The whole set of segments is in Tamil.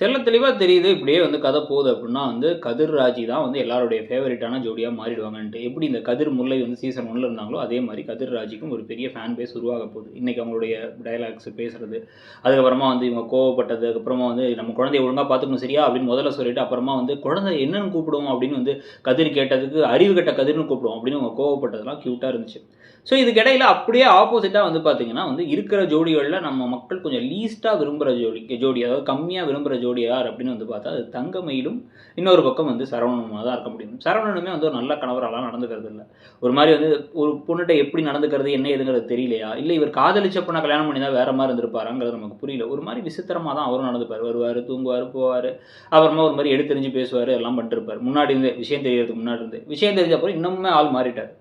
தெள்ள தெளிவாக தெரியுது இப்படியே வந்து கதை போகுது அப்படின்னா வந்து கதிர் ராஜி தான் வந்து எல்லாருடைய ஃபேவரட்டான ஜோடியாக மாறிடுவாங்கன்ட்டு. எப்படி இந்த கதிர் முல்லை வந்து சீசன் ஒன்றில் இருந்தாங்களோ அதே மாதிரி கதிர் ராஜிக்கும் ஒரு பெரிய ஃபேன் பேஸ் உருவாக போகுது. இன்னைக்கு அவங்களுடைய டயலாக்ஸ் பேசுறது அதுக்கப்புறமா வந்து இவங்க கோவப்பட்டது அதுக்கப்புறமா வந்து நம்ம குழந்தைய ஒழுங்காக பார்த்துக்கணும் சரியா அப்படின்னு முதல்ல சொல்லிட்டு அப்புறமா வந்து குழந்தை என்னன்னு கூப்பிடுவோம் அப்படின்னு வந்து கதிர் கேட்டதுக்கு அறிவு கட்ட கதிர்னு கூப்பிடுவோம் அப்படின்னு அவங்க கோவப்பட்டதெல்லாம் க்யூட்டாக இருந்துச்சு. ஸோ இதுக்கு இடையில அப்படியே ஆப்போசிட்டாக வந்து பார்த்தீங்கன்னா வந்து இருக்கிற ஜோடிகளில் நம்ம மக்கள் கொஞ்சம் லீஸ்ட்டாக விரும்புகிற ஜோடி ஜோடி அதாவது கம்மியாக விரும்புகிற ஜோடி யார் அப்படின்னு வந்து பார்த்தா அது தங்கமயிலும் இன்னொரு பக்கம் வந்து சரவணனுமாக தான் இருக்க முடியும். சரவணனுமே வந்து ஒரு நல்ல கணவரெல்லாம் நடந்துக்கிறது இல்லை ஒரு மாதிரி வந்து ஒரு பொண்ணுகிட்ட எப்படி நடந்துக்கிறது என்ன ஏதுங்கிறது தெரியலையா? இல்லை இவர் காதலிச்ச பொண்ணை கல்யாணம் பண்ணி தான் வேறு மாதிரி இருந்திருப்பாராங்கிறது நமக்கு புரியல. ஒரு மாதிரி விசித்திரமாக தான் அவரும் நடந்துப்பார். வருவார் தூங்குவார் போவார். அப்புறமா ஒரு மாதிரி எடுத்தெறிஞ்சு பேசுவார் எல்லாம் பண்ணிருப்பார். முன்னாடி இருந்தே விஷயம் தெரியறதுக்கு முன்னாடி இருந்தே. விஷயம் தெரிஞ்ச அப்புறம் இன்னுமே ஆள் மாறிட்டார்.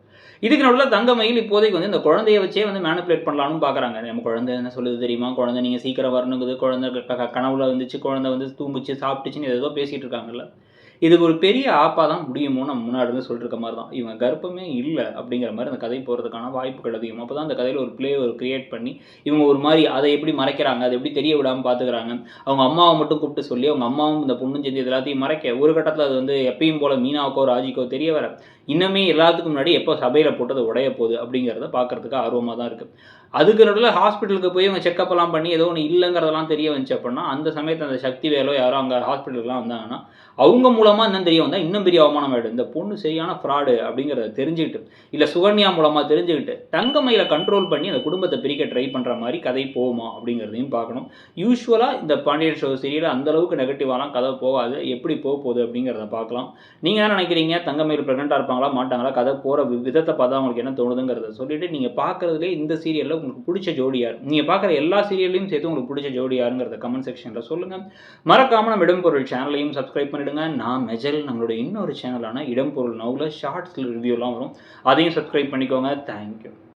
இதுக்கு நடுவில் தங்கமயில் இப்போதைக்கு வந்து இந்த குழந்தைய வச்சே வந்து மேனிப்புலேட் பண்ணலாம்னு பார்க்குறாங்க நம்ம குழந்தை என்ன சொல்லுது தெரியுமா? குழந்தை நீங்கள் சீக்கிரம் வரணுங்குது. குழந்தை க- கனவுல வந்துச்சு. குழந்தை வந்து தூங்குச்சு சாப்பிட்டுச்சுன்னு ஏதோ பேசிகிட்டு இருக்காங்கல்ல. இது ஒரு பெரிய ஆப்பாக தான் முடியுமோ நம்ம முன்னாடி இருந்து சொல்லிருக்க மாதிரி தான். இவன் கர்ப்பமே இல்லை அப்படிங்கிற மாதிரி அந்த கதை போகிறதுக்கான வாய்ப்புகள் அதிகம். அப்போ தான் அந்த கதையில் ஒரு ப்ளே ஒரு கிரியேட் பண்ணி இவங்க ஒரு மாதிரி அதை எப்படி மறைக்கிறாங்க அதை எப்படி தெரிய விடாமல் பார்த்துக்கிறாங்க அவங்க அம்மாவை மட்டும் கூப்பிட்டு சொல்லி அவங்க அம்மாவும் இந்த பொண்ணும் செஞ்சு இது எல்லாத்தையும் மறைக்க ஒரு கட்டத்தில் அது வந்து எப்பயும் போல மீனாவுக்கோ ராஜிக்கோ தெரிய வர இன்னமே எல்லாத்துக்கும் முன்னாடி எப்போ சபையில் போட்டு அது உடைய போகுது அப்படிங்கிறத பார்க்கறதுக்கு ஆர்வமாக தான் இருக்குது அதுக்கு நடுவில் ஹாஸ்பிட்டலுக்கு போய் அவங்க செக்கப்பெல்லாம் பண்ணி ஏதோ ஒன்று இல்லைங்கிறதெல்லாம் தெரிய வந்துச்சு அப்படின்னா அந்த சமயத்தில் அந்த சக்தி வேலோ யாரோ அங்கே ஹாஸ்பிட்டலுக்குலாம் வந்தாங்கன்னா அவங்க மூலமாக இன்னும் தெரிய வந்தால் இன்னும் பெரிய அவமானம் ஆகிடும் இந்த பொண்ணு சரியான ஃப்ராடு அப்படிங்கிறத தெரிஞ்சுக்கிட்டு இல்லை சுகன்யா மூலமாக தெரிஞ்சுக்கிட்டு தங்கமையில் கண்ட்ரோல் பண்ணி அந்த குடும்பத்தை பிரிக்க ட்ரை பண்ணுற மாதிரி கதை போகுமா அப்படிங்கிறதையும் பார்க்கணும். யூஸ்வலாக இந்த பாண்டியன் ஷோ சீரியல் அந்தளவுக்கு நெகட்டிவாலாம் கதை போகாது. எப்படி போக போகுது அப்படிங்கிறத பார்க்கலாம். நீங்கள் என்ன நினைக்கிறீங்க? தங்கமயில் ப்ரெக்னெண்ட்டாக இருப்பாங்களா மாட்டாங்களா? கதை போகிற விதத்தை பார்த்தா உங்களுக்கு என்ன தோணுதுங்கிறத சொல்லிட்டு நீங்கள் பார்க்குறதுலே இந்த சீரியலில் உங்களுக்கு பிடிச்ச ஜோடி யார் நீங்கள் பார்க்குற எல்லா சீரியல்லையும் சேர்த்து உங்களுக்கு பிடிச்ச ஜோடி யாருங்கிறத கமெண்ட் செக்ஷனில் சொல்லுங்கள் மறக்காமல் நம்ம இடம்பொருள் சேனலையும் சப்ஸ்கிரைப் பண்ணிடுங்க. நான் மெஜல் நம்மளோட இன்னொரு சேனலான இடம்பொருள் நவுல ஷார்ட்ஸில் ரிவ்யூலாம் வரும். அதையும் சப்ஸ்கிரைப் பண்ணிக்கோங்க. தேங்க்யூ